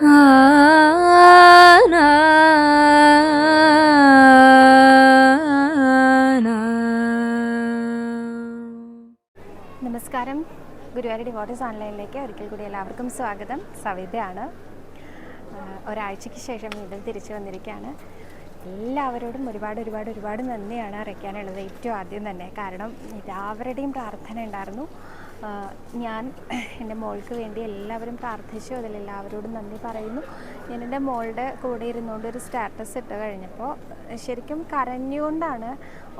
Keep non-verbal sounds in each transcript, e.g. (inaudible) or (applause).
നമസ്കാരം. ഗുരുവായൂർ ഡിവോട്ടീസ് ഓൺലൈനിലേക്ക് ഒരിക്കൽ കൂടി എല്ലാവർക്കും സ്വാഗതം. സവിതയാണ്. ഒരാഴ്ചയ്ക്ക് ശേഷം വീണ്ടും തിരിച്ചു വന്നിരിക്കുകയാണ്. എല്ലാവരോടും ഒരുപാട് ഒരുപാട് ഒരുപാട് നന്ദിയാണ് അറിയിക്കാനുള്ളത്. ഏറ്റവും ആദ്യം തന്നെ. കാരണം എല്ലാവരുടെയും പ്രാർത്ഥന ഉണ്ടായിരുന്നു. ഞാൻ എന്റെ മോൾക്ക് വേണ്ടി എല്ലാവരും പ്രാർത്ഥിച്ചു. അതിൽ എല്ലാവരോടും നന്ദി പറയുന്നു. ഞാൻ എന്റെ മോളുടെ കൂടെ ഇരുന്നുകൊണ്ട് ഒരു സ്റ്റാറ്റസ് ഇട്ട് കഴിഞ്ഞപ്പോൾ ശരിക്കും കരഞ്ഞുകൊണ്ടാണ്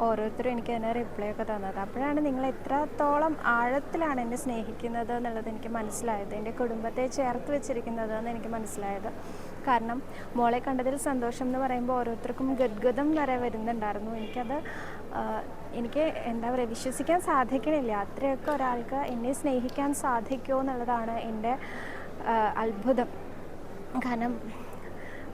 ഓരോരുത്തരും എനിക്ക് അതിന് റിപ്ലൈ ഒക്കെ തന്നത്. അപ്പോഴാണ് നിങ്ങൾ എത്രത്തോളം ആഴത്തിലാണ് എന്നെ സ്നേഹിക്കുന്നത് എന്നുള്ളത് എനിക്ക് മനസ്സിലായത്. എന്റെ കുടുംബത്തെ ചേർത്ത് വെച്ചിരിക്കുന്നത് എന്ന് എനിക്ക് മനസ്സിലായത്. കാരണം മോളെ കണ്ടതിൽ സന്തോഷം എന്ന് പറയുമ്പോൾ ഓരോരുത്തർക്കും ഗദ്ഗതം വരെ വരുന്നുണ്ടായിരുന്നു. എനിക്കത് എനിക്ക് എന്താ പറയുക വിശ്വസിക്കാൻ സാധിക്കണില്ല. അത്രയൊക്കെ ഒരാൾക്ക് എന്നെ സ്നേഹിക്കാൻ സാധിക്കുമോ എന്നുള്ളതാണ് എന്റെ അത്ഭുതം. കാരണം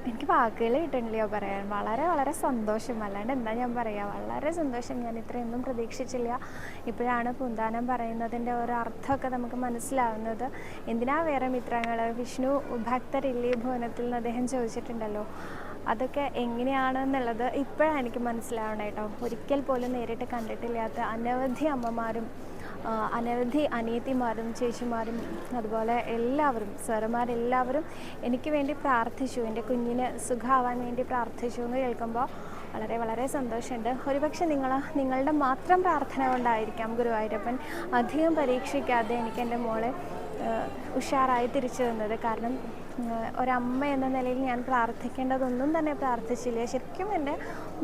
എനിക്ക് വാക്കുകൾ കിട്ടണില്ലയോ പറയാൻ. വളരെ വളരെ സന്തോഷം. അല്ലാണ്ട് എന്താ ഞാൻ പറയുക വളരെ സന്തോഷം. ഞാൻ ഇത്രയൊന്നും പ്രതീക്ഷിച്ചില്ല. ഇപ്പോഴാണ് പൂന്താനം പറയുന്നതിന്റെ ഒരു അർത്ഥമൊക്കെ നമുക്ക് മനസ്സിലാവുന്നത്. എന്തിനാ വേറെ മിത്രങ്ങൾ വിഷ്ണു ഭക്തരില്ലേ ഭുവനത്തിൽ നിന്ന് അദ്ദേഹം ചോദിച്ചിട്ടുണ്ടല്ലോ. അതൊക്കെ എങ്ങനെയാണെന്നുള്ളത് ഇപ്പോഴാണ് എനിക്ക് മനസ്സിലാവണം കേട്ടോ. ഒരിക്കൽ പോലും നേരിട്ട് കണ്ടിട്ടില്ലാത്ത അനവധി അമ്മമാരും അനവധി അനിയത്തിമാരും ചേച്ചിമാരും അതുപോലെ എല്ലാവരും സാറുമാരെല്ലാവരും എനിക്ക് വേണ്ടി പ്രാർത്ഥിച്ചു. എന്റെ കുഞ്ഞിന് സുഖമാവാൻ വേണ്ടി പ്രാർത്ഥിച്ചു എന്ന് കേൾക്കുമ്പോൾ വളരെ വളരെ സന്തോഷമുണ്ട്. ഒരുപക്ഷെ നിങ്ങൾ നിങ്ങളുടെ മാത്രം പ്രാർത്ഥന കൊണ്ടായിരിക്കാം ഗുരുവായൂരപ്പൻ അധികം പരീക്ഷിക്കാതെ എനിക്ക് എന്റെ മോളെ ഉഷാറായി തിരിച്ചു വന്നത് കാരണം ഒരമ്മ എന്ന നിലയിൽ ഞാൻ പ്രാർത്ഥിക്കേണ്ടതൊന്നും തന്നെ പ്രാർത്ഥിച്ചില്ല. ശരിക്കും എന്റെ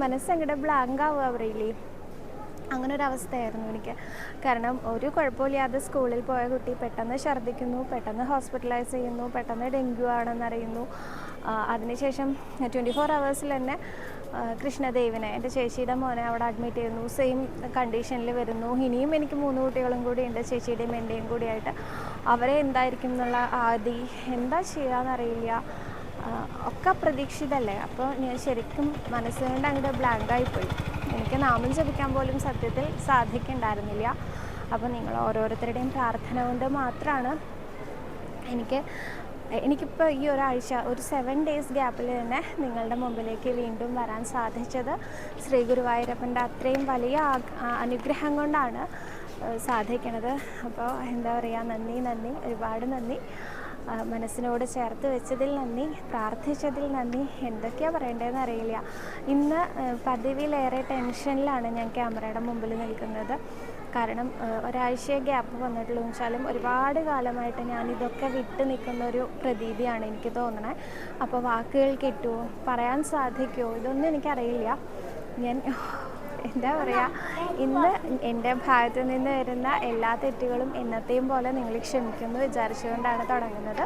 മനസ്സങ്ങടെ ബ്ലാങ്ക് ആവുക പറയില്ലേ അങ്ങനെ ഒരു എനിക്ക്. കാരണം ഒരു കുഴപ്പമില്ലാതെ സ്കൂളിൽ പോയ കുട്ടി പെട്ടെന്ന് ഛർദ്ദിക്കുന്നു പെട്ടെന്ന് ഹോസ്പിറ്റലൈസ് ചെയ്യുന്നു പെട്ടെന്ന് ഡെങ്കു ആണെന്നറിയുന്നു അറിയുന്നു. അതിനുശേഷം ട്വന്റി ഫോർ അവേഴ്സിൽ തന്നെ കൃഷ്ണദേവിനെ എന്റെ ചേച്ചിയുടെ മോനെ അവിടെ അഡ്മിറ്റ് ചെയ്യുന്നു. സെയിം കണ്ടീഷനിൽ വരുന്നു. ഇനിയും എനിക്ക് മൂന്ന് കുട്ടികളും കൂടി ഉണ്ട് ചേച്ചിയുടെയും എന്റെയും കൂടിയായിട്ട്. അവരെ എന്തായിരിക്കും എന്നുള്ള ആദി എന്താ ചെയ്യാന്നറിയില്ല. ഒക്കെ അപ്രതീക്ഷിതല്ലേ? അപ്പോൾ ഞാൻ ശരിക്കും മനസ്സുകൊണ്ട് അങ്ങോട്ട് ബ്ലാങ്കായിപ്പോയി എനിക്ക് നാമം ജപിക്കാൻ പോലും സത്യത്തിൽ സാധിക്കണ്ടായിരുന്നില്ല. അപ്പോൾ നിങ്ങൾ ഓരോരുത്തരുടെയും പ്രാർത്ഥന കൊണ്ട് മാത്രമാണ് എനിക്ക് എനിക്കിപ്പോൾ ഈ ഒരാഴ്ച ഒരു സെവൻ ഡേയ്സ് ഗ്യാപ്പിൽ തന്നെ നിങ്ങളുടെ മുമ്പിലേക്ക് വീണ്ടും വരാൻ സാധിച്ചത് ശ്രീ ഗുരുവായൂരപ്പന്റെ അത്രയും വലിയ അനുഗ്രഹം കൊണ്ടാണ്. സാധിക്കണത്. അപ്പോൾ എന്താ പറയുക നന്ദി നന്ദി. ഒരുപാട് നന്ദി. മനസ്സിനോട് ചേർത്ത് വെച്ചതിൽ നന്ദി പ്രാർത്ഥിച്ചതിൽ നന്ദി. എന്തൊക്കെയാണ് പറയേണ്ടതെന്ന് അറിയില്ല. ഇന്ന് പതിവിലേറെ ടെൻഷനിലാണ് ഞാൻ ക്യാമറയുടെ മുമ്പിൽ നിൽക്കുന്നത്. കാരണം ഒരാഴ്ചയെ ഗ്യാപ്പ് വന്നിട്ടുള്ളൂ. വെച്ചാലും ഒരുപാട് കാലമായിട്ട് ഞാൻ ഇതൊക്കെ വിട്ട് നിൽക്കുന്ന ഒരു പ്രതീതിയാണ് എനിക്ക് തോന്നണേ. അപ്പോൾ വാക്കുകൾ കിട്ടുമോ പറയാൻ സാധിക്കുമോ ഇതൊന്നും എനിക്കറിയില്ല. ഞാൻ എന്താ പറയുക ഇന്ന് എന്റെ ഭാഗത്ത് നിന്ന് വരുന്ന എല്ലാ തെറ്റുകളും എന്നത്തെയും പോലെ നിങ്ങൾ ക്ഷമിക്കുമെന്ന് വിചാരിച്ചുകൊണ്ടാണ് തുടങ്ങുന്നത്.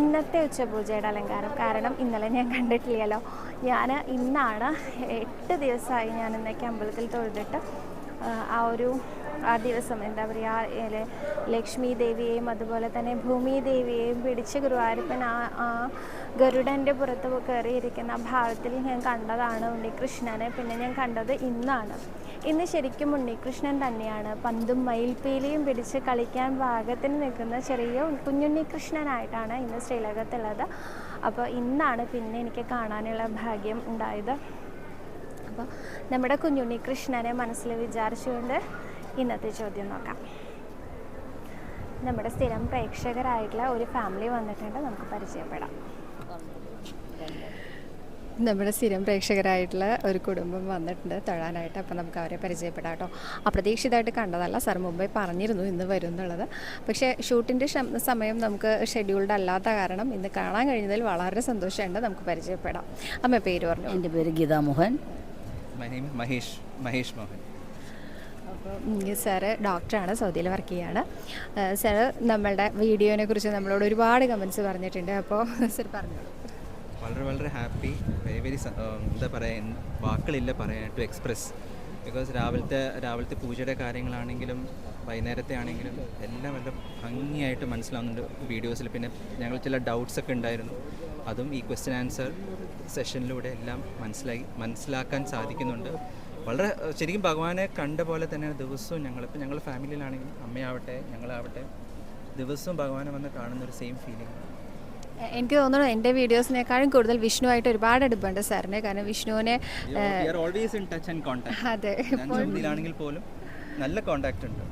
ഇന്നത്തെ ഉച്ചപൂജയുടെ അലങ്കാരം. കാരണം ഇന്നലെ ഞാൻ കണ്ടിട്ടില്ലല്ലോ. ഞാൻ ഇന്നാണ് എട്ട് ദിവസമായി ഞാൻ ഇന്നേക്ക് അമ്പലത്തിൽ തൊഴുതിട്ട് ആ ഒരു ആ ദിവസം എന്താ പറയുക ലക്ഷ്മി ദേവിയെയും അതുപോലെ തന്നെ ഭൂമി ദേവിയെയും പിടിച്ച് ഗുരുവായൂരപ്പൻ ആ ആ ഗരുഡന്റെ പുറത്ത് കയറിയിരിക്കുന്ന ഭാവത്തിൽ ഞാൻ കണ്ടതാണ് ഉണ്ണികൃഷ്ണനെ. പിന്നെ ഞാൻ കണ്ടത് ഇന്നാണ്. ഇന്ന് ശരിക്കും ഉണ്ണികൃഷ്ണൻ തന്നെയാണ്. പന്തും മയിൽപ്പീലിയും പിടിച്ച് കളിക്കാൻ പാകത്തിന് നിൽക്കുന്ന ചെറിയ കുഞ്ഞുണ്ണികൃഷ്ണനായിട്ടാണ് ഇന്ന് ശ്രീലകത്തുള്ളത്. അപ്പോൾ ഇന്നാണ് പിന്നെ എനിക്ക് കാണാനുള്ള ഭാഗ്യം ഉണ്ടായത്. അപ്പോൾ നമ്മുടെ കുഞ്ഞുണ്ണികൃഷ്ണനെ മനസ്സിൽ വിചാരിച്ചുകൊണ്ട് ഇന്നത്തെ ചോദ്യം നോക്കാം. നമ്മുടെ സ്ഥിരം പ്രേക്ഷകരായിട്ടുള്ള ഒരു ഫാമിലി വന്നിട്ടുണ്ട്. നമുക്ക് പരിചയപ്പെടാം. നമ്മുടെ സ്ഥിരം പ്രേക്ഷകരായിട്ടുള്ള ഒരു കുടുംബം വന്നിട്ടുണ്ട്. തൊഴാനായിട്ട് അപ്പോൾ നമുക്ക് അവരെ പരിചയപ്പെടാം കേട്ടോ. അപ്രതീക്ഷിതമായിട്ട് കണ്ടതല്ല സാർ മുമ്പേ പറഞ്ഞിരുന്നു ഇന്ന് വരും എന്നുള്ളത്. പക്ഷേ ഷൂട്ടിന്റെ സമയം നമുക്ക് ഷെഡ്യൂൾഡ് അല്ലാത്ത കാരണം ഇന്ന് കാണാൻ കഴിഞ്ഞതിൽ വളരെ സന്തോഷമുണ്ട്. നമുക്ക് പരിചയപ്പെടാം. അമ്മ പേര് പറഞ്ഞു? എന്റെ പേര് Geetha Mohan my name Mahesh Mahesh Mohan. Sir ഡോക്ടറാണ് സൗദിയിൽ വർക്ക് ചെയ്യാണ്. സാറ് നമ്മളുടെ വീഡിയോനെ കുറിച്ച് നമ്മളോട് ഒരുപാട് കമൻസ് പറഞ്ഞിട്ടുണ്ട്. അപ്പോൾ സാർ പറഞ്ഞോളൂ. വളരെ വളരെ ഹാപ്പി വെരി വെരി എന്താ പറയുക വാക്കുകളില്ല പറയാൻ ടു എക്സ്പ്രസ് ബിക്കോസ് രാവിലത്തെ രാവിലത്തെ പൂജയുടെ കാര്യങ്ങളാണെങ്കിലും വൈകുന്നേരത്തെ ആണെങ്കിലും എല്ലാം വളരെ ഭംഗിയായിട്ട് മനസ്സിലാവുന്നുണ്ട് വീഡിയോസിൽ പിന്നെ ഞങ്ങൾ ചില ഡൗട്ട്സ് ഒക്കെ ഉണ്ടായിരുന്നു. അതും ഈ ക്വസ്റ്റ്യൻ ആൻസർ സെഷനിലൂടെ എല്ലാം മനസ്സിലാക്കി മനസ്സിലാക്കാൻ സാധിക്കുന്നുണ്ട്. വളരെ ശരിക്കും ഭഗവാനെ കണ്ട പോലെ തന്നെ ദിവസവും ഞങ്ങളിപ്പോൾ ഞങ്ങൾ ഫാമിലിയിലാണെങ്കിൽ അമ്മയാവട്ടെ ഞങ്ങളാവട്ടെ ദിവസവും ഭഗവാനെ വന്ന് കാണുന്ന ഒരു സെയിം ഫീലിംഗ് എനിക്ക് തോന്നുന്നു എന്റെ വീഡിയോസിനേക്കാളും കൂടുതൽ വിഷ്ണുവായിട്ട് ഒരുപാട് അടുപ്പുണ്ട് സാറിന്. കാരണം വിഷ്ണുവിനെ always in touch and contact അതെ. പോലും നല്ല കോണ്ടാക്ട് ഉണ്ട്.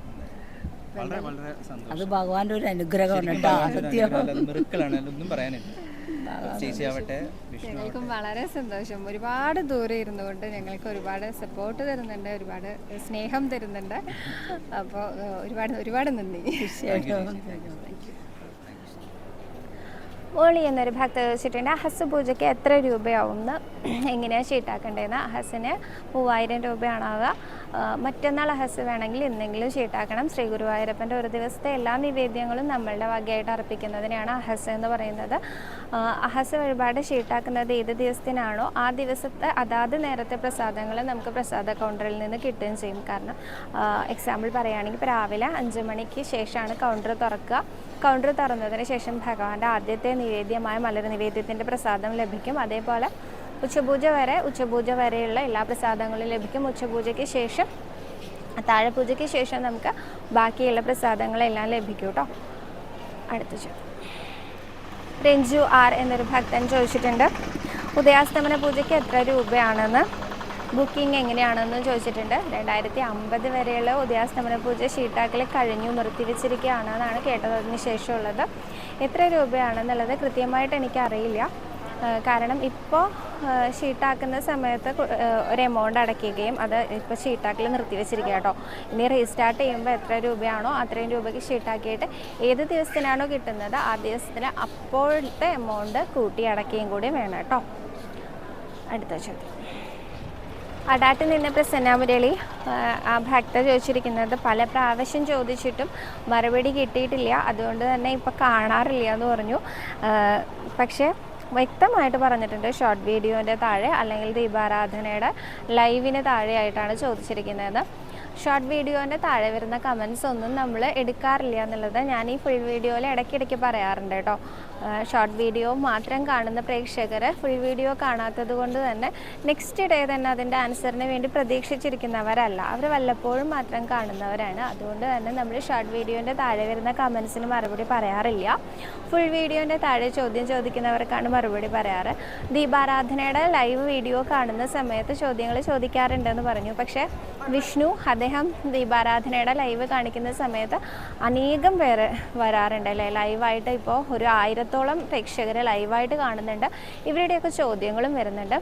വളരെ വളരെ അത് ഭഗവാന്റെ ഒരു അനുഗ്രഹമാണ് കേട്ടോ. സത്യം മിറുക്കളാണ് ഒന്നും പറയാനില്ല. ചേച്ചി ആവട്ടെ വിഷ്ണു ഞങ്ങൾക്കും വളരെ സന്തോഷം. ഒരുപാട് ദൂരെ ഇരുന്നുകൊണ്ട് ഞങ്ങൾക്ക് ഒരുപാട് സപ്പോർട്ട് തരുന്നുണ്ട് ഒരുപാട് സ്നേഹം തരുന്നുണ്ട്. (laughs) അപ്പോൾ ഒരുപാട് ഒരുപാട് നന്ദി. മോളി എന്നൊരു ഭക്ത ചോദിച്ചിട്ടുണ്ട് അഹസ് പൂജയ്ക്ക് എത്ര രൂപയാവും എങ്ങനെയാണ് ഷീട്ടാക്കേണ്ടതെന്ന്? അഹസിന് മൂവായിരം രൂപയാണാവുക. മറ്റന്നാൾ അഹസ് വേണമെങ്കിൽ ഇന്നെങ്കിലും ഷീട്ടാക്കണം. ശ്രീ ഗുരുവായൂരപ്പന്റെ ഒരു ദിവസത്തെ എല്ലാ നിവേദ്യങ്ങളും നമ്മളുടെ വകയായിട്ട് അർപ്പിക്കുന്നതിനെയാണ് അഹസ് എന്ന് പറയുന്നത്. അഹസ് വഴിപാട് ഷീട്ടാക്കുന്നത് ഏത് ദിവസത്തിനാണോ ആ ദിവസത്തെ അതാത് നേരത്തെ പ്രസാദങ്ങൾ നമുക്ക് പ്രസാദ കൗണ്ടറിൽ നിന്ന് കിട്ടുകയും ചെയ്യും. കാരണം എക്സാമ്പിൾ പറയുകയാണെങ്കിൽ ഇപ്പോൾ രാവിലെ അഞ്ച് മണിക്ക് ശേഷമാണ് കൗണ്ടർ തുറക്കുക. കൗണ്ടർ തുറന്നതിന് ശേഷം ഭഗവാന്റെ ആദ്യത്തെ നിവേദ്യമായ മലർ നിവേദ്യത്തിന്റെ പ്രസാദം ലഭിക്കും. അതേപോലെ ഉച്ചപൂജ വരെ ഉച്ചപൂജ വരെയുള്ള എല്ലാ പ്രസാദങ്ങളും ലഭിക്കും. ഉച്ചപൂജയ്ക്ക് ശേഷം താഴെപൂജയ്ക്ക് ശേഷം നമുക്ക് ബാക്കിയുള്ള പ്രസാദങ്ങളെല്ലാം ലഭിക്കും കേട്ടോ. അടുത്ത ചോദ്യം. രഞ്ജു ആർ എന്നൊരു ഭക്തൻ ചോദിച്ചിട്ടുണ്ട് ഉദയാസ്തമന പൂജയ്ക്ക് എത്ര രൂപയാണെന്ന്? ബുക്കിംഗ് എങ്ങനെയാണെന്ന് ചോദിച്ചിട്ടുണ്ട്. രണ്ടായിരത്തി അമ്പത് വരെയുള്ള ഉദയാസ്തമന പൂജ ഷീട്ടാക്കൽ കഴിഞ്ഞു നിർത്തിവെച്ചിരിക്കുകയാണെന്നാണ് കേട്ടത് അതിന് ശേഷമുള്ളത്. എത്ര രൂപയാണെന്നുള്ളത് കൃത്യമായിട്ട് എനിക്കറിയില്ല. അറിയില്ല കാരണം ഇപ്പോൾ ഷീട്ടാക്കുന്ന സമയത്ത് ഒരു എമൗണ്ട് അടയ്ക്കുകയും അത് ഇപ്പോൾ ഷീട്ടാക്കൽ നിർത്തിവെച്ചിരിക്കുക കേട്ടോ. ഇനി റീസ്റ്റാർട്ട് ചെയ്യുമ്പോൾ എത്ര രൂപയാണോ അത്രയും രൂപയ്ക്ക് ഷീട്ടാക്കിയിട്ട് ഏത് ദിവസത്തിനാണോ കിട്ടുന്നത് ആ ദിവസത്തിന് അപ്പോഴത്തെ എമൗണ്ട് കൂട്ടി അടയ്ക്കുകയും കൂടി വേണം കേട്ടോ. അടുത്ത ചോദ്യം. അടാട്ട് നിന്ന് പ്രസന്ന മുരളി ആ, ഭക്ത ചോദിച്ചിരിക്കുന്നത് പല പ്രാവശ്യം ചോദിച്ചിട്ടും മറുപടി കിട്ടിയിട്ടില്ല. അതുകൊണ്ട് തന്നെ ഇപ്പോൾ കാണാറില്ല എന്ന് പറഞ്ഞു. പക്ഷേ വ്യക്തമായിട്ട് പറഞ്ഞിട്ടുണ്ട് ഷോർട്ട് വീഡിയോന്റെ താഴെ അല്ലെങ്കിൽ ദീപാരാധനയുടെ ലൈവിന് താഴെയായിട്ടാണ് ചോദിച്ചിരിക്കുന്നത്. ഷോർട്ട് വീഡിയോന്റെ താഴെ വരുന്ന കമൻസ് ഒന്നും നമ്മൾ എടുക്കാറില്ല എന്നുള്ളത് ഞാൻ ഈ ഫുൾ വീഡിയോയിൽ ഇടയ്ക്കിടയ്ക്ക് പറയാറുണ്ട് കേട്ടോ. ഷോർട്ട് വീഡിയോ മാത്രം കാണുന്ന പ്രേക്ഷകർ ഫുൾ വീഡിയോ കാണാത്തത് കൊണ്ട് തന്നെ നെക്സ്റ്റ് ഡേ തന്നെ അതിന്റെ ആൻസറിന് വേണ്ടി പ്രതീക്ഷിച്ചിരിക്കുന്നവരല്ല. അവർ വല്ലപ്പോഴും മാത്രം കാണുന്നവരാണ്. അതുകൊണ്ട് തന്നെ നമ്മൾ ഷോർട്ട് വീഡിയോന്റെ താഴെ വരുന്ന കമൻസിന് മറുപടി പറയാറില്ല. ഫുൾ വീഡിയോന്റെ താഴെ ചോദ്യം ചോദിക്കുന്നവർക്കാണ് മറുപടി പറയാറ്. ദീപാരാധനയുടെ ലൈവ് വീഡിയോ കാണുന്ന സമയത്ത് ചോദ്യങ്ങൾ ചോദിക്കാറുണ്ടെന്ന് പറഞ്ഞു. പക്ഷേ വിഷ്ണു അദ്ദേഹം ദീപാരാധനയുടെ ലൈവ് കാണിക്കുന്ന സമയത്ത് അനേകം പേര് വരാറുണ്ട് അല്ലേ? ലൈവായിട്ട് ഇപ്പോൾ ഒരു ആയിരത്തോളം പ്രേക്ഷകർ ലൈവായിട്ട് കാണുന്നുണ്ട്. ഇവരുടെയൊക്കെ ചോദ്യങ്ങളും വരുന്നുണ്ട്.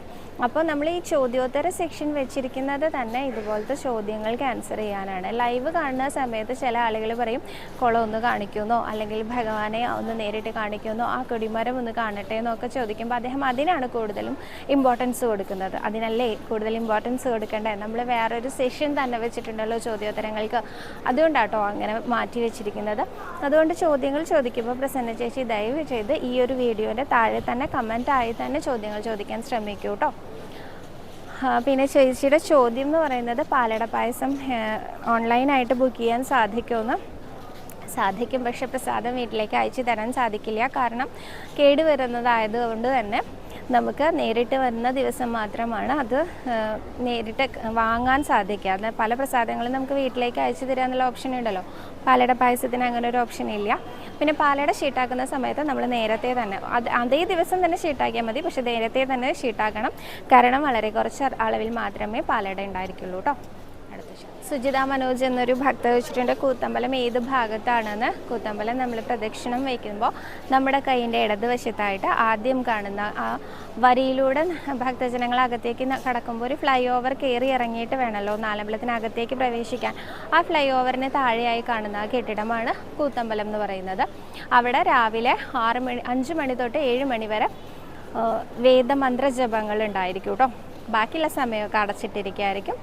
അപ്പോൾ നമ്മൾ ഈ ചോദ്യോത്തര സെക്ഷൻ വെച്ചിരിക്കുന്നത് തന്നെ ഇതുപോലത്തെ ചോദ്യങ്ങൾക്ക് ആൻസർ ചെയ്യാനാണ്. ലൈവ് കാണുന്ന സമയത്ത് ചില ആളുകൾ പറയും കുളം ഒന്ന് കാണിക്കുമെന്നോ അല്ലെങ്കിൽ ഭഗവാനെ ഒന്ന് നേരിട്ട് കാണിക്കുമെന്നോ ആ കൊടിമരം ഒന്ന് കാണട്ടെ? എന്നൊക്കെ ചോദിക്കുമ്പോൾ അദ്ദേഹം അതിനാണ് കൂടുതലും ഇമ്പോർട്ടൻസ് കൊടുക്കുന്നത്. അതിനല്ലേ കൂടുതൽ ഇമ്പോർട്ടൻസ് കൊടുക്കേണ്ടത് നമ്മൾ വേറൊരു സെഷൻ തന്നെ വെച്ചിട്ടുണ്ടല്ലോ ചോദ്യോത്തരങ്ങൾക്ക്. അതുകൊണ്ടാട്ടോ അങ്ങനെ മാറ്റി വെച്ചിരിക്കുന്നത്. അതുകൊണ്ട് ചോദ്യങ്ങൾ ചോദിക്കുമ്പോൾ പ്രസന്ന ചേച്ചി ദയവ് ചെയ്ത് ഈ ഒരു വീഡിയോന്റെ താഴെ തന്നെ കമന്റായി തന്നെ ചോദ്യങ്ങൾ ചോദിക്കാൻ ശ്രമിക്കൂ കേട്ടോ പിന്നെ ചേച്ചിയുടെ ചോദ്യം എന്ന് പറയുന്നത് പാലട പായസം ഓൺലൈനായിട്ട് ബുക്ക് ചെയ്യാൻ സാധിക്കുമെന്ന്. സാധിക്കും പക്ഷെ പ്രസാദം വീട്ടിലേക്ക് അയച്ചു തരാൻ സാധിക്കില്ല. കാരണം കേടുവരുന്നതായതുകൊണ്ട് വരുന്നതായത് കൊണ്ട് തന്നെ നമുക്ക് നേരിട്ട് വരുന്ന ദിവസം മാത്രമാണ് അത് നേരിട്ട് വാങ്ങാൻ സാധിക്കുക. അത് പല പ്രസാദങ്ങളും നമുക്ക് വീട്ടിലേക്ക് അയച്ചു തരിക എന്നുള്ള ഓപ്ഷൻ ഉണ്ടല്ലോ. പാലട പായസത്തിന് അങ്ങനെ ഒരു ഓപ്ഷൻ ഇല്ല. പിന്നെ പാലട ഷീട്ടാക്കുന്ന സമയത്ത് നമ്മൾ നേരത്തെ തന്നെ അത് അതേ ദിവസം തന്നെ ഷീട്ടാക്കിയാൽ മതി. പക്ഷേ നേരത്തെ തന്നെ ഷീട്ടാക്കണം. കാരണം വളരെ കുറച്ച് അളവിൽ മാത്രമേ പാലട ഉണ്ടായിരിക്കുള്ളൂ കേട്ടോ. സുജിത മനോജ് എന്നൊരു ഭക്ത വെച്ചിട്ടുണ്ട്. കൂത്തമ്പലം ഏത് ഭാഗത്താണെന്ന് കൂത്തമ്പലം നമ്മൾ പ്രദക്ഷിണം വയ്ക്കുമ്പോൾ നമ്മുടെ കൈയിന്റെ ഇടതുവശത്തായിട്ട് ആദ്യം കാണുന്ന ആ വരിയിലൂടെ ഭക്തജനങ്ങൾ അകത്തേക്ക് കടക്കുമ്പോൾ ഒരു ഫ്ലൈ ഓവർ കയറി ഇറങ്ങിയിട്ട് വേണമല്ലോ നാലമ്പലത്തിനകത്തേക്ക് പ്രവേശിക്കാൻ. ആ ഫ്ലൈ ഓവറിന് താഴെയായി കാണുന്ന ആ കെട്ടിടമാണ് കൂത്തമ്പലം എന്ന് പറയുന്നത്. അവിടെ രാവിലെ ആറ് മണി അഞ്ച് മണി തൊട്ട് ഏഴ് മണി വരെ വേദമന്ത്ര ജപങ്ങൾ ഉണ്ടായിരിക്കും കേട്ടോ. ബാക്കിയുള്ള സമയമൊക്കെ അടച്ചിട്ടിരിക്കുകയായിരിക്കും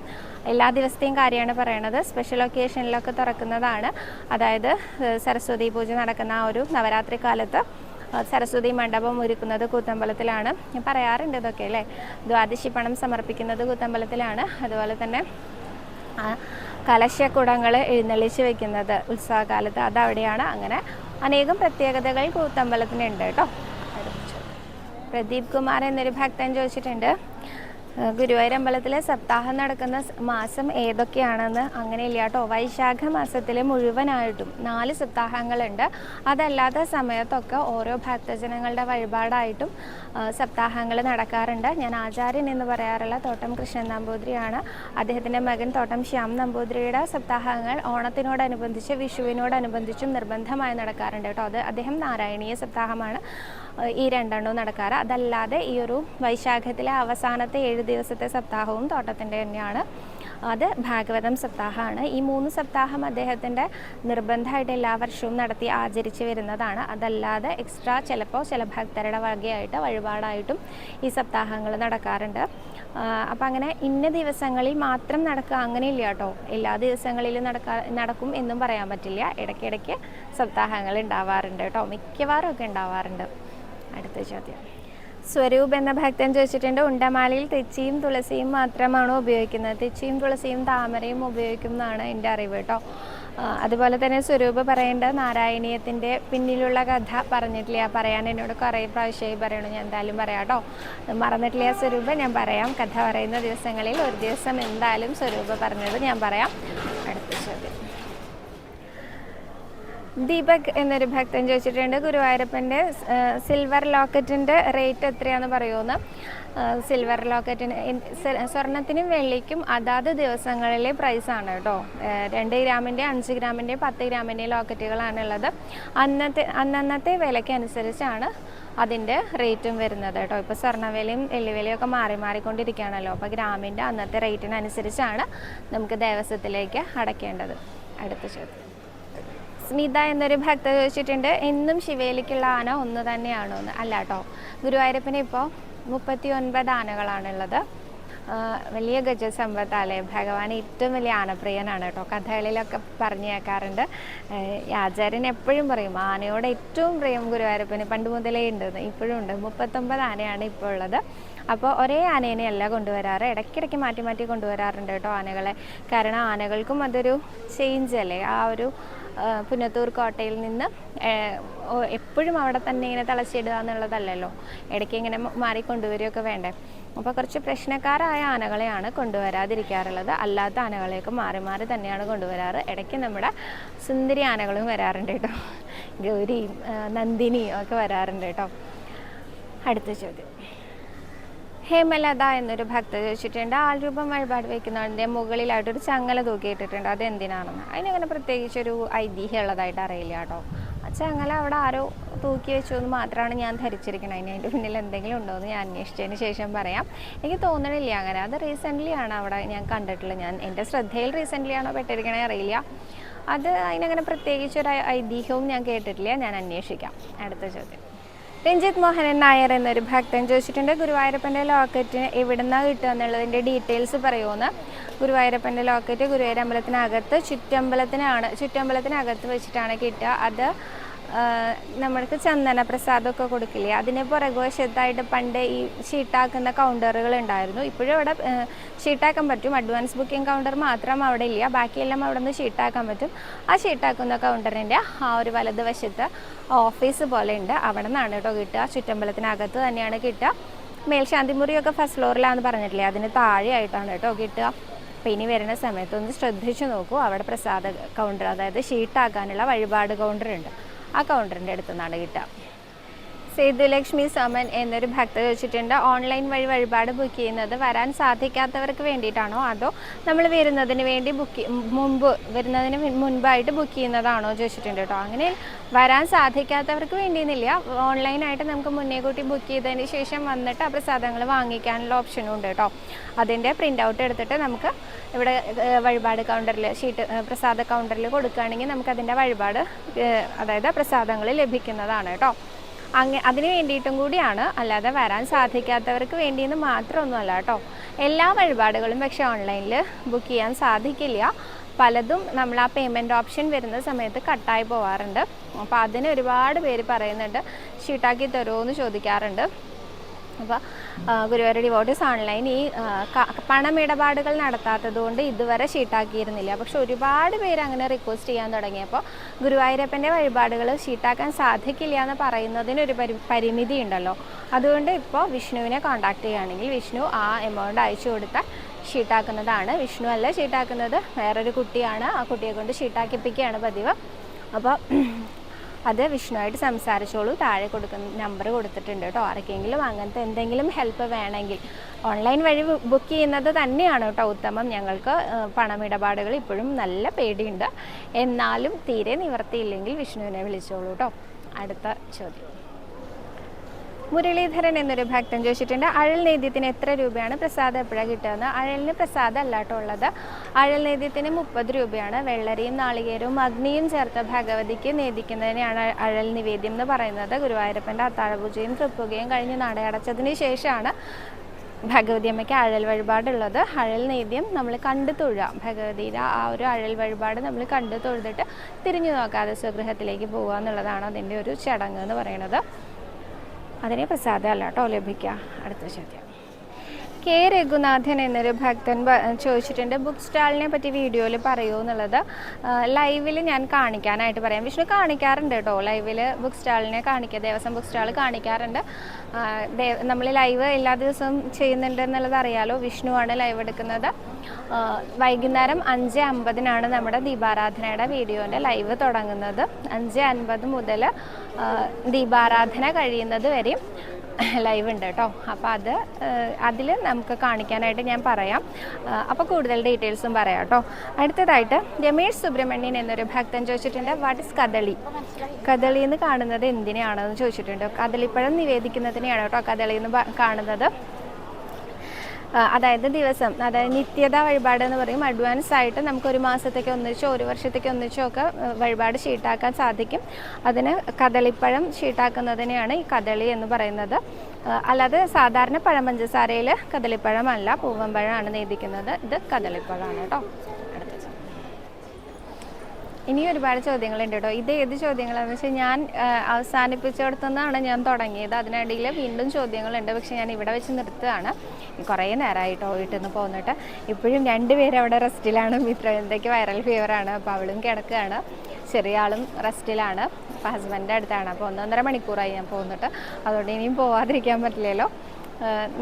എല്ലാ ദിവസത്തെയും കാര്യമാണ് പറയണത്. സ്പെഷ്യൽ ഒക്കേഷനിലൊക്കെ തുറക്കുന്നതാണ്. അതായത് സരസ്വതി പൂജ നടക്കുന്ന ആ ഒരു നവരാത്രി കാലത്ത് സരസ്വതി മണ്ഡപം ഒരുക്കുന്നത് കൂത്തമ്പലത്തിലാണ്. പറയാറുണ്ട് ഇതൊക്കെ അല്ലേ? ദ്വാദശി പണം സമർപ്പിക്കുന്നത് കൂത്തമ്പലത്തിലാണ്. അതുപോലെ തന്നെ കലശക്കുടങ്ങൾ എഴുന്നള്ളിച്ച് വെക്കുന്നത് ഉത്സവകാലത്ത് അതവിടെയാണ്. അങ്ങനെ അനേകം പ്രത്യേകതകൾ കൂത്തമ്പലത്തിനുണ്ട് കേട്ടോ. പ്രദീപ് കുമാർ എന്നൊരു ഭക്തൻ ചോദിച്ചിട്ടുണ്ട്. ഗുരുവായൂർ അമ്പലത്തിലെ സപ്താഹം നടക്കുന്ന മാസം ഏതൊക്കെയാണെന്ന് അങ്ങനെയില്ല കേട്ടോ. വൈശാഖ മാസത്തിൽ മുഴുവനായിട്ടും നാല് സപ്താഹങ്ങളുണ്ട്. അതല്ലാത്ത സമയത്തൊക്കെ ഓരോ ഭക്തജനങ്ങളുടെ വഴിപാടായിട്ടും സപ്താഹങ്ങൾ നടക്കാറുണ്ട്. ഞാൻ ആചാര്യൻ എന്ന് പറയാറുള്ള തോട്ടം കൃഷ്ണൻ നമ്പൂതിരിയാണ്. അദ്ദേഹത്തിന്റെ മകൻ തോട്ടം ശ്യാം നമ്പൂതിരിയുടെ സപ്താഹങ്ങൾ ഓണത്തിനോടനുബന്ധിച്ച് വിഷുവിനോടനുബന്ധിച്ചും നിർബന്ധമായി നടക്കാറുണ്ട് കേട്ടോ. അത് അദ്ദേഹം നാരായണീയ സപ്താഹമാണ്. ഈ രണ്ടെണ്ണവും നടക്കാറ്. അതല്ലാതെ ഈ ഒരു വൈശാഖത്തിലെ അവസാനത്തെ ഏഴ് ദിവസത്തെ സപ്താഹവും തോട്ടത്തിന്റെ തന്നെയാണ്. അത് ഭാഗവതം സപ്താഹമാണ്. ഈ മൂന്ന് സപ്താഹം അദ്ദേഹത്തിന്റെ നിർബന്ധമായിട്ട് എല്ലാ വർഷവും നടത്തി ആചരിച്ചു വരുന്നതാണ്. അതല്ലാതെ എക്സ്ട്രാ ചിലപ്പോൾ ചില ഭക്തരുടെ വകയായിട്ട് വഴിപാടായിട്ടും ഈ സപ്താഹങ്ങൾ നടക്കാറുണ്ട്. അപ്പം അങ്ങനെ ഇന്ന ദിവസങ്ങളിൽ മാത്രം നടക്കുക അങ്ങനെയില്ല കേട്ടോ. എല്ലാ ദിവസങ്ങളിലും നടക്കാ നടക്കും എന്നും പറയാൻ പറ്റില്ല. ഇടയ്ക്കിടയ്ക്ക് സപ്താഹങ്ങൾ ഉണ്ടാവാറുണ്ട് കേട്ടോ. മിക്കവാറും ഒക്കെ ഉണ്ടാവാറുണ്ട്. അടുത്ത ചോദ്യം. സ്വരൂപ് എന്ന ഭക്തൻ ചോദിച്ചിട്ടുണ്ട് ഉണ്ടമാലയിൽ തെച്ചിയും തുളസിയും മാത്രമാണോ ഉപയോഗിക്കുന്നത്? തെച്ചിയും തുളസിയും താമരയും ഉപയോഗിക്കും എന്നാണ് എന്റെ അറിവ് കേട്ടോ. അതുപോലെ തന്നെ സ്വരൂപ് പറയേണ്ട നാരായണീയത്തിന്റെ പിന്നിലുള്ള കഥ പറഞ്ഞിട്ടില്ല? പറയാൻ എന്നോട് കുറേ പ്രാവശ്യമായി പറയണു. ഞാൻ എന്തായാലും പറയാം കേട്ടോ. മറന്നിട്ടില്ല സ്വരൂപ്? ഞാൻ പറയാം. കഥ പറയുന്ന ദിവസങ്ങളിൽ ഒരു ദിവസം എന്തായാലും സ്വരൂപ് പറഞ്ഞത് ഞാൻ പറയാം അടുത്ത ചോദ്യം ദീപക് എന്നൊരു ഭക്തൻ ചോദിച്ചിട്ടുണ്ട് ഗുരുവായൂരപ്പന്റെ സിൽവർ ലോക്കറ്റിന്റെ റേറ്റ് എത്രയാണെന്ന് പറയുമെന്ന് സിൽവർ ലോക്കറ്റിന് സ്വർണത്തിനും വെള്ളിക്കും അതാത് ദിവസങ്ങളിലെ പ്രൈസാണ് കേട്ടോ. രണ്ട് ഗ്രാമിന്റെ അഞ്ച് ഗ്രാമിന്റെ പത്ത് ഗ്രാമിന്റെ ലോക്കറ്റുകളാണുള്ളത്. അന്നത്തെ അന്നന്നത്തെ വിലയ്ക്ക് അനുസരിച്ചാണ് അതിന്റെ റേറ്റും വരുന്നത് കേട്ടോ. ഇപ്പോൾ സ്വർണവിലയും വെള്ളിവിലയും ഒക്കെ മാറി മാറിക്കൊണ്ടിരിക്കുകയാണല്ലോ. അപ്പോൾ ഗ്രാമിന്റെ അന്നത്തെ റേറ്റിനനുസരിച്ചാണ് നമുക്ക് ദേവസ്വത്തിലേക്ക് അടയ്ക്കേണ്ടത്. അടുത്ത ചോദ്യം. സ്മിത എന്നൊരു ഭക്ത ചോദിച്ചിട്ടുണ്ട് എന്നും ശിവേലിക്കുള്ള ആന ഒന്ന് തന്നെയാണോ എന്ന്? അല്ല കേട്ടോ ഗുരുവായൂരപ്പന് ഇപ്പോൾ മുപ്പത്തി ഒൻപത് ആനകളാണുള്ളത് വലിയ ഗജസമ്പത്താലേ ഭഗവാൻ ഏറ്റവും വലിയ ആനപ്രിയനാണ് കേട്ടോ കഥകളിലൊക്കെ പറഞ്ഞു കേൾക്കാറുണ്ട്. ആചാര്യൻ എപ്പോഴും പറയും ആനയോട് ഏറ്റവും പ്രിയം ഗുരുവായൂരപ്പന് പണ്ട് മുതലേ ഉണ്ട്. ഇപ്പോഴും ഉണ്ട്. മുപ്പത്തൊമ്പത് ആനയാണ് ഇപ്പോൾ ഉള്ളത്. അപ്പോൾ ഒരേ ആനേനെ അല്ല കൊണ്ടുവരാറ്. ഇടയ്ക്കിടയ്ക്ക് മാറ്റി മാറ്റി കൊണ്ടുവരാറുണ്ട് കേട്ടോ ആനകളെ. കാരണം ആനകൾക്കും അതൊരു ചേഞ്ച് അല്ലേ? ആ ഒരു ആ, പുന്നത്തൂർ കോട്ടയിൽ നിന്ന് എപ്പോഴും അവിടെ തന്നെ ഇങ്ങനെ തളച്ചിടുക എന്നുള്ളതല്ലല്ലോ. ഇടയ്ക്ക് ഇങ്ങനെ മാറിക്കൊണ്ടുവരികയൊക്കെ വേണ്ടേ. അപ്പോൾ കുറച്ച് പ്രശ്നക്കാരായ ആനകളെയാണ് കൊണ്ടുവരാതിരിക്കാറുള്ളത്. അല്ലാത്ത ആനകളെയൊക്കെ മാറി മാറി തന്നെയാണ് കൊണ്ടുവരാറ്. ഇടയ്ക്ക് നമ്മുടെ സുന്ദരി ആനകളും വരാറുണ്ട് കേട്ടോ. ഗൗരിയും നന്ദിനിയും ഒക്കെ വരാറുണ്ട് കേട്ടോ. അടുത്ത ചോദ്യം. ഹേമലത എന്നൊരു ഭക്ത ചോദിച്ചിട്ടുണ്ട് ആൾരൂപം വഴിപാട് വയ്ക്കുന്നതിന്റെ മുകളിലായിട്ടൊരു ചങ്ങല തൂക്കിയിട്ടിട്ടുണ്ട് അത് എന്തിനാണെന്ന് അതിനങ്ങനെ പ്രത്യേകിച്ചൊരു ഐതിഹ്യം ഉള്ളതായിട്ട് അറിയില്ല കേട്ടോ. ആ ചങ്ങല അവിടെ ആരോ തൂക്കി വെച്ചു എന്ന് മാത്രമാണ് ഞാൻ ധരിച്ചിരിക്കുന്നത്. അതിന് അതിന്റെ പിന്നിൽ എന്തെങ്കിലും ഉണ്ടോ എന്ന് ഞാൻ അന്വേഷിച്ചതിന് ശേഷം പറയാം. എനിക്ക് തോന്നണില്ല അങ്ങനെ. അത് റീസെന്റ്ലി ആണ് അവിടെ ഞാൻ കണ്ടിട്ടുള്ളത്. ഞാൻ എന്റെ ശ്രദ്ധയിൽ റീസെന്റ്ലി ആണോ പെട്ടിരിക്കണേ അറിയില്ല. അത് അതിനങ്ങനെ പ്രത്യേകിച്ചൊരു ഒരു ഐതിഹ്യവും ഞാൻ കേട്ടിട്ടില്ല. ഞാൻ അന്വേഷിക്കാം. അടുത്ത ചോദ്യം. രഞ്ജിത്ത് മോഹനൻ നായർ എന്നൊരു ഭക്തൻ ചോദിച്ചിട്ടുണ്ട് ഗുരുവായൂരപ്പന്റെ ലോക്കറ്റ് എവിടുന്നാണ് കിട്ടുക എന്നുള്ളതിന്റെ ഡീറ്റെയിൽസ് പറയുമെന്ന് ഗുരുവായൂരപ്പന്റെ ലോക്കറ്റ് ഗുരുവായൂർ അമ്പലത്തിനകത്ത് ചുറ്റമ്പലത്തിനാണ്. ചുറ്റമ്പലത്തിനകത്ത് വെച്ചിട്ടാണ് കിട്ടുക. അത് നമ്മൾക്ക് ചന്ദന പ്രസാദമൊക്കെ കൊടുക്കില്ലേ? അതിന് പുറകുവശത്തായിട്ട് പണ്ട് ഈ ഷീട്ടാക്കുന്ന കൗണ്ടറുകൾ ഉണ്ടായിരുന്നു. ഇപ്പോഴും അവിടെ ഷീട്ടാക്കാൻ പറ്റും. അഡ്വാൻസ് ബുക്കിംഗ് കൗണ്ടർ മാത്രം അവിടെ ഇല്ല. ബാക്കിയെല്ലാം അവിടെ നിന്ന് ഷീട്ടാക്കാൻ പറ്റും. ആ ഷീട്ടാക്കുന്ന കൗണ്ടറിന്റെ ആ ഒരു വലതുവശത്ത് ഓഫീസ് പോലെ ഉണ്ട്. അവിടെ നിന്നാണ് കേട്ടോ കിട്ടുക. ചുറ്റമ്പലത്തിനകത്ത് തന്നെയാണ് കിട്ടുക. മേൽശാന്തി മുറിയൊക്കെ ഫസ്റ്റ് ഫ്ലോറിലാണെന്ന് പറഞ്ഞിട്ടില്ലേ? അതിന് താഴെയായിട്ടാണ് കേട്ടോ കിട്ടുക. അപ്പോൾ ഇനി വരുന്ന സമയത്ത് ഒന്ന് ശ്രദ്ധിച്ചു നോക്കൂ. അവിടെ പ്രസാദ കൗണ്ടർ അതായത് ഷീട്ടാക്കാനുള്ള വഴിപാട് കൗണ്ടർ ഉണ്ട്. ആ കൗണ്ടറിന്റെ നിന്നാണ് കിട്ടുക. സേതുലക്ഷ്മി സമൻ എന്നൊരു ഭക്ത ചോദിച്ചിട്ടുണ്ട്. ഓൺലൈൻ വഴി വഴിപാട് ബുക്ക് ചെയ്യുന്നത് വരാൻ സാധിക്കാത്തവർക്ക് വേണ്ടിയിട്ടാണോ? അതോ നമ്മൾ വരുന്നതിന് വേണ്ടി ബുക്ക് മുമ്പ് വരുന്നതിന് മുൻ- മുൻപായിട്ട് ബുക്ക് ചെയ്യുന്നതാണോ ചോദിച്ചിട്ടുണ്ട് കേട്ടോ. അങ്ങനെ വരാൻ സാധിക്കാത്തവർക്ക് വേണ്ടിയെന്നില്ല ഓൺലൈനായിട്ട് നമുക്ക് മുന്നേ കൂട്ടി ബുക്ക് ചെയ്തതിന് ശേഷം വന്നിട്ട് ആ പ്രസാദങ്ങൾ വാങ്ങിക്കാനുള്ള ഓപ്ഷനും ഉണ്ട് കേട്ടോ. അതിന്റെ പ്രിന്റ് ഔട്ട് എടുത്തിട്ട് നമുക്ക് ഇവിടെ വഴിപാട് കൗണ്ടറിൽ ഷീറ്റ് പ്രസാദ കൗണ്ടറിൽ കൊടുക്കുകയാണെങ്കിൽ നമുക്കതിന്റെ വഴിപാട് അതായത് പ്രസാദങ്ങൾ ലഭിക്കുന്നതാണ് കേട്ടോ. അങ്ങ അതിന് വേണ്ടിയിട്ടും കൂടിയാണ്. അല്ലാതെ വരാൻ സാധിക്കാത്തവർക്ക് വേണ്ടിയെന്ന് മാത്രമൊന്നുമല്ല കേട്ടോ. എല്ലാ വഴിപാടുകളും പക്ഷേ ഓൺലൈനിൽ ബുക്ക് ചെയ്യാൻ സാധിക്കില്ല. പലതും നമ്മൾ ആ പേയ്മെന്റ് ഓപ്ഷൻ വരുന്ന സമയത്ത് കട്ടായി പോവാറുണ്ട്. അപ്പോൾ അതിന് ഒരുപാട് പേര് പറയുന്നുണ്ട് ഷീട്ടാക്കി തരുമോ എന്ന് ചോദിക്കാറുണ്ട്. അപ്പോൾ ഗുരുവായൂർ ഡിവോട്ടീസ് ഓൺലൈൻ ഈ പണമിടപാടുകൾ നടത്താത്തത് കൊണ്ട് ഇതുവരെ ഷീട്ടാക്കിയിരുന്നില്ല. പക്ഷെ ഒരുപാട് പേര് അങ്ങനെ റിക്വസ്റ്റ് ചെയ്യാൻ തുടങ്ങിയപ്പോൾ ഗുരുവായൂരപ്പന്റെ വഴിപാടുകൾ ഷീട്ടാക്കാൻ സാധിക്കില്ല എന്ന് പറയുന്നതിന് ഒരു പരി പരിമിതി ഉണ്ടല്ലോ അതുകൊണ്ട് ഇപ്പോൾ വിഷ്ണുവിനെ കോൺടാക്ട് ചെയ്യുകയാണെങ്കിൽ വിഷ്ണു ആ എമൗണ്ട് അയച്ചു കൊടുത്താൽ ഷീട്ടാക്കുന്നതാണ്. വിഷ്ണു അല്ല ഷീട്ടാക്കുന്നത്. വേറൊരു കുട്ടിയാണ്. ആ കുട്ടിയെ കൊണ്ട് ഷീട്ടാക്കിപ്പിക്കുകയാണ് പതിവ്. അപ്പോൾ അത് വിഷ്ണുവായിട്ട് സംസാരിച്ചോളൂ. താഴെ കൊടുക്കുന്ന നമ്പർ കൊടുത്തിട്ടുണ്ട് കേട്ടോ. ആർക്കെങ്കിലും അങ്ങനത്തെ എന്തെങ്കിലും ഹെൽപ്പ് വേണമെങ്കിൽ. ഓൺലൈൻ വഴി ബുക്ക് ചെയ്യുന്നത് തന്നെയാണ് കേട്ടോ ഉത്തമം. ഞങ്ങൾക്ക് പണമിടപാടുകൾ ഇപ്പോഴും നല്ല പേടിയുണ്ട്. എന്നാലും തീരെ നിവർത്തിയില്ലെങ്കിൽ വിഷ്ണുവിനെ വിളിച്ചോളൂ കേട്ടോ. അടുത്ത ചോദ്യം. മുരളീധരൻ എന്നൊരു ഭക്തൻ ചോദിച്ചിട്ടുണ്ട്. അഴൽ നേദ്യത്തിന് എത്ര രൂപയാണ് പ്രസാദം എപ്പോഴാണ് കിട്ടുന്നത് അഴലിന് പ്രസാദം അല്ലാട്ടോ ഉള്ളത്. അഴൽ നേദ്യത്തിന് മുപ്പത് രൂപയാണ്. വെള്ളരിയും നാളികേരവും അഗ്നിയും ചേർത്ത് ഭഗവതിക്ക് നേദിക്കുന്നതിനെയാണ് അഴൽ നിവേദ്യം എന്ന് പറയുന്നത്. ഗുരുവായൂരപ്പന്റെ അത്താഴപൂജയും തൃപ്പുകയും കഴിഞ്ഞ് നടയടച്ചതിന് ശേഷമാണ് ഭഗവതി അമ്മയ്ക്ക് അഴൽ വഴിപാടുള്ളത്. അഴൽ നേദ്യം നമ്മൾ കണ്ടു തൊഴുക. ഭഗവതിയുടെ ആ ഒരു അഴൽ വഴിപാട് നമ്മൾ കണ്ടു തൊഴുതിട്ട് തിരിഞ്ഞു നോക്കാതെ സ്വഗൃഹത്തിലേക്ക് പോകുക എന്നുള്ളതാണ് അതിന്റെ ഒരു ചടങ്ങ് എന്ന് പറയുന്നത്. അതിനെ പ്രസാദമല്ല കേട്ടോ ലഭിക്കുക അടുത്ത ചോദ്യം. കെ. രഘുനാഥൻ എന്നൊരു ഭക്തൻ ചോദിച്ചിട്ടുണ്ട് ബുക്ക് സ്റ്റാളിനെ പറ്റി വീഡിയോയിൽ പറയൂ എന്നുള്ളത് ലൈവിൽ ഞാൻ കാണിക്കാനായിട്ട് പറയാം. വിഷ്ണു കാണിക്കാറുണ്ട് കേട്ടോ ലൈവിൽ ബുക്ക് സ്റ്റാളിനെ കാണിക്കുക ദേവസ്വം ബുക്ക് സ്റ്റാൾ കാണിക്കാറുണ്ട്. നമ്മൾ ലൈവ് എല്ലാ ദിവസവും ചെയ്യുന്നുണ്ട് എന്നുള്ളത് അറിയാലോ വിഷ്ണുവാണ് ലൈവ് എടുക്കുന്നത്. വൈകുന്നേരം അഞ്ച് അമ്പതിനാണ് നമ്മുടെ ദീപാരാധനയുടെ വീഡിയോന്റെ ലൈവ് തുടങ്ങുന്നത്. അഞ്ച് അൻപത് മുതൽ ദീപാരാധന കഴിയുന്നത് വരെയും ലൈവ് ഉണ്ട് കേട്ടോ. അപ്പോൾ അത് അതിൽ നമുക്ക് കാണിക്കാനായിട്ട് ഞാൻ പറയാം. അപ്പോൾ കൂടുതൽ ഡീറ്റെയിൽസും പറയാം കേട്ടോ. അടുത്തതായിട്ട് രമേഷ് സുബ്രഹ്മണ്യൻ എന്നൊരു ഭക്തൻ ചോദിച്ചിട്ടുണ്ട് വാട്ട് ഇസ് കദളി? കദളി എന്ന് കാണുന്നത് എന്തിനെയാണെന്ന് ചോദിച്ചിട്ടുണ്ട്. കദളിപ്പഴം നിവേദിക്കുന്നതിനെയാണ് കേട്ടോ കദളി എന്ന് കാണുന്നത്. അതായത് ദിവസം അതായത് നിത്യത വഴിപാട് എന്ന് പറയും. അഡ്വാൻസ് ആയിട്ട് നമുക്ക് ഒരു മാസത്തേക്ക് ഒന്നിച്ചോ ഒരു വർഷത്തേക്ക് ഒന്നിച്ചോ ഒക്കെ വഴിപാട് ഷീട്ടാക്കാൻ സാധിക്കും. അതിന് കദളിപ്പഴം ഷീട്ടാക്കുന്നതിനെയാണ് ഈ കദളി എന്ന് പറയുന്നത്. അല്ലാതെ സാധാരണ പഴം പഞ്ചസാരയിൽ കദളിപ്പഴമല്ല പൂവമ്പഴമാണ് നെയ്തിക്കുന്നത്. ഇത് കദളിപ്പഴമാണ് കേട്ടോ. ഇനിയും ഒരുപാട് ചോദ്യങ്ങളുണ്ട് കേട്ടോ. ഇത് ഏത് ചോദ്യങ്ങളാണ് പക്ഷേ ഞാൻ അവസാനിപ്പിച്ചിടത്തുനിന്നാണ് ഞാൻ തുടങ്ങിയത്. അതിനിടയിൽ വീണ്ടും ചോദ്യങ്ങളുണ്ട്. പക്ഷേ ഞാൻ ഇവിടെ വെച്ച് നിർത്തുകയാണ്. കുറേ നേരമായിട്ടോ വീട്ടിൽ നിന്ന് പോന്നിട്ട്. ഇപ്പോഴും രണ്ടുപേരും അവിടെ റെസ്റ്റിലാണ്. മിത്രവിന്ദയ്ക്ക് വൈറൽ ഫീവറാണ് അപ്പോൾ അവളും കിടക്കുകയാണ്. ചെറിയ ആളും റെസ്റ്റിലാണ്. അപ്പോൾ ഹസ്ബൻഡിന്റെ അടുത്താണ്. അപ്പോൾ ഒന്നൊന്നര മണിക്കൂറായി ഞാൻ പോന്നിട്ട്. അതുകൊണ്ട് ഇനിയും പോവാതിരിക്കാൻ പറ്റില്ലല്ലോ.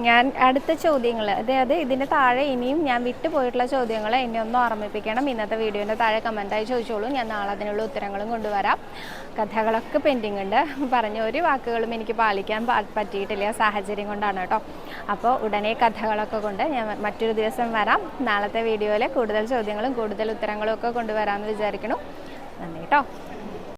ഞാൻ അടുത്ത ചോദ്യങ്ങൾ അതായത് ഇതിന്റെ താഴെ ഇനിയും ഞാൻ വിട്ടുപോയിട്ടുള്ള ചോദ്യങ്ങൾ എന്നെ ഒന്ന് ഓർമ്മിപ്പിക്കണം. ഇന്നത്തെ വീഡിയോന്റെ താഴെ കമന്റായി ചോദിച്ചോളൂ. ഞാൻ നാളെ അതിനുള്ള ഉത്തരങ്ങളും കൊണ്ടുവരാം. കഥകളൊക്കെ പെൻഡിങ് ഉണ്ട്. പറഞ്ഞ ഒരു വാക്കുകളും എനിക്ക് പാലിക്കാൻ പറ്റിയിട്ടില്ല സാഹചര്യം കൊണ്ടാണ് കേട്ടോ. അപ്പോൾ ഉടനെ കഥകളൊക്കെ കൊണ്ട് ഞാൻ മറ്റൊരു ദിവസം വരാം. നാളത്തെ വീഡിയോയിൽ കൂടുതൽ ചോദ്യങ്ങളും കൂടുതൽ ഉത്തരങ്ങളും ഒക്കെ കൊണ്ടുവരാമെന്ന് വിചാരിക്കണം നന്ദി കേട്ടോ.